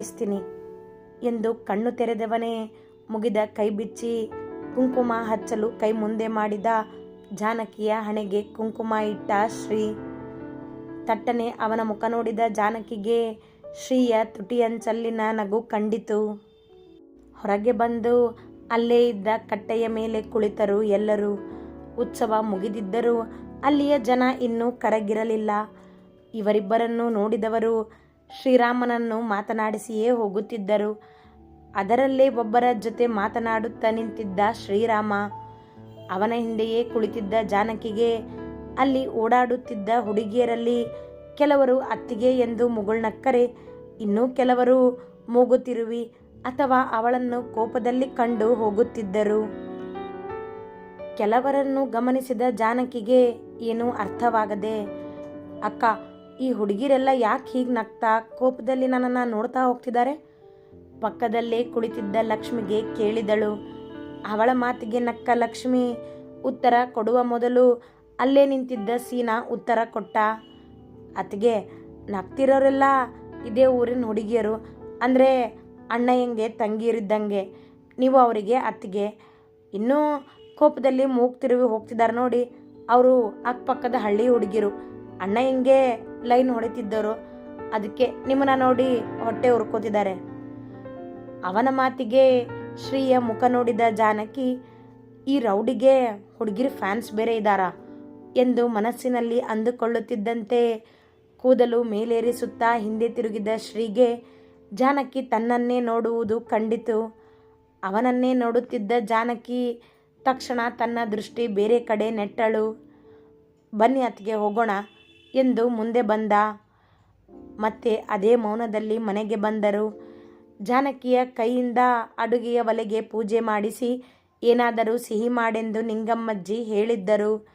ಇಸ್ತೀನಿ ಎಂದು ಕಣ್ಣು ತೆರೆದವನೇ ಮುಗಿದ ಕೈ ಬಿಚ್ಚಿ ಕುಂಕುಮ ಹಚ್ಚಲು ಕೈ ಮುಂದೆ ಮಾಡಿದ ಜಾನಕಿಯ ಹಣೆಗೆ ಕುಂಕುಮ ಇಟ್ಟ ಶ್ರೀ. ತಟ್ಟನೆ ಅವನ ಮುಖ ನೋಡಿದ ಜಾನಕಿಗೆ ಶ್ರೀಯ ತುಟಿಯಂಚಲ್ಲಿನ ನಗು ಕಂಡಿತು. ಹೊರಗೆ ಬಂದು ಅಲ್ಲೇ ಇದ್ದ ಕಟ್ಟೆಯ ಮೇಲೆ ಕುಳಿತರು ಎಲ್ಲರೂ. ಉತ್ಸವ ಮುಗಿದಿದ್ದರೂ ಅಲ್ಲಿಯ ಜನ ಇನ್ನೂ ಕರಗಿರಲಿಲ್ಲ. ಇವರಿಬ್ಬರನ್ನು ನೋಡಿದವರು ಶ್ರೀರಾಮನನ್ನು ಮಾತನಾಡಿಸಿಯೇ ಹೋಗುತ್ತಿದ್ದರು. ಅದರಲ್ಲೇ ಒಬ್ಬರ ಜೊತೆ ಮಾತನಾಡುತ್ತಾ ನಿಂತಿದ್ದ ಶ್ರೀರಾಮ, ಅವನ ಹಿಂದೆಯೇ ಕುಳಿತಿದ್ದ ಜಾನಕಿಗೆ, ಅಲ್ಲಿ ಓಡಾಡುತ್ತಿದ್ದ ಹುಡುಗಿಯರಲ್ಲಿ ಕೆಲವರು ಅತ್ತಿಗೆ ಎಂದು ಮುಗುಳ್ನಕ್ಕರೆ ಇನ್ನೂ ಕೆಲವರು ಮೂಗುತ್ತಿರುವಿ ಅಥವಾ ಅವಳನ್ನು ಕೋಪದಲ್ಲಿ ಕಂಡು ಹೋಗುತ್ತಿದ್ದರು. ಕೆಲವರನ್ನು ಗಮನಿಸಿದ ಜಾನಕಿಗೆ ಏನೂ ಅರ್ಥವಾಗದೆ, ಅಕ್ಕ ಈ ಹುಡುಗಿರೆಲ್ಲ ಯಾಕೆ ಹೀಗೆ ನಗ್ತಾ ಕೋಪದಲ್ಲಿ ನನ್ನನ್ನು ನೋಡ್ತಾ ಹೋಗ್ತಿದ್ದಾರೆ? ಪಕ್ಕದಲ್ಲೇ ಕುಳಿತಿದ್ದ ಲಕ್ಷ್ಮಿಗೆ ಕೇಳಿದಳು. ಅವಳ ಮಾತಿಗೆ ನಕ್ಕ ಲಕ್ಷ್ಮಿ, ಉತ್ತರ ಕೊಡುವ ಮೊದಲು ಅಲ್ಲೇ ನಿಂತಿದ್ದ ಸೀನಾ ಉತ್ತರ ಕೊಟ್ಟ, ಅತ್ತಿಗೆ, ನಗ್ತಿರೋರೆಲ್ಲ ಇದೇ ಊರಿನ ಹುಡುಗಿಯರು. ಅಂದರೆ ಅಣ್ಣ ಹೆಂಗೆ ತಂಗಿರಿದ್ದಂಗೆ ನೀವು ಅವರಿಗೆ, ಅತ್ತಿಗೆ. ಇನ್ನೂ ಕೋಪದಲ್ಲಿ ಮೂಗ್ ತಿರುಗಿ ಹೋಗ್ತಿದ್ದಾರೆ ನೋಡಿ. ಅವರು ಅಕ್ಕಪಕ್ಕದ ಹಳ್ಳಿ ಹುಡುಗಿರು. ಅಣ್ಣ ಹಿಂಗೆ ಲೈನ್ ಹೊಡಿತಿದ್ದರು. ಅದಕ್ಕೆ ನಿಮ್ಮನ್ನ ನೋಡಿ ಹೊಟ್ಟೆ ಹುರ್ಕೋತಿದ್ದಾರೆ ಅವನ ಮಾತಿಗೆ ಶ್ರೀಯ ಮುಖ ನೋಡಿದ ಜಾನಕಿ, ಈ ರೌಡಿಗೆ ಹುಡುಗಿರು ಫ್ಯಾನ್ಸ್ ಬೇರೆ ಇದ್ದಾರಾ ಎಂದು ಮನಸ್ಸಿನಲ್ಲಿ ಅಂದುಕೊಳ್ಳುತ್ತಿದ್ದಂತೆ ಕೂದಲು ಮೇಲೇರಿಸುತ್ತಾ ಹಿಂದೆ ತಿರುಗಿದ ಶ್ರೀಗೆ, ಜಾನಕಿ ತನ್ನನ್ನೇ ನೋಡುವುದು ಕಂಡಿತು. ಅವನನ್ನೇ ನೋಡುತ್ತಿದ್ದ ಜಾನಕಿ ತಕ್ಷಣ ತನ್ನ ದೃಷ್ಟಿ ಬೇರೆ ಕಡೆ ನೆಟ್ಟಳು. ಬನ್ನಿ ಅತ್ತಿಗೆ ಹೋಗೋಣ. ಎಂದು ಮುಂದೆ ಬಂದ. ಮತ್ತೆ ಅದೇ ಮೌನದಲ್ಲಿ ಮನೆಗೆ ಬಂದರು. ಜಾನಕಿಯ ಕೈಯಿಂದ ಅಡುಗೆಯ ಒಲೆಗೆ ಪೂಜೆ ಮಾಡಿಸಿ ಏನಾದರೂ ಸಿಹಿ ಮಾಡೆಂದು ನಿಂಗಮ್ಮಜ್ಜಿ ಹೇಳಿದ್ದರು.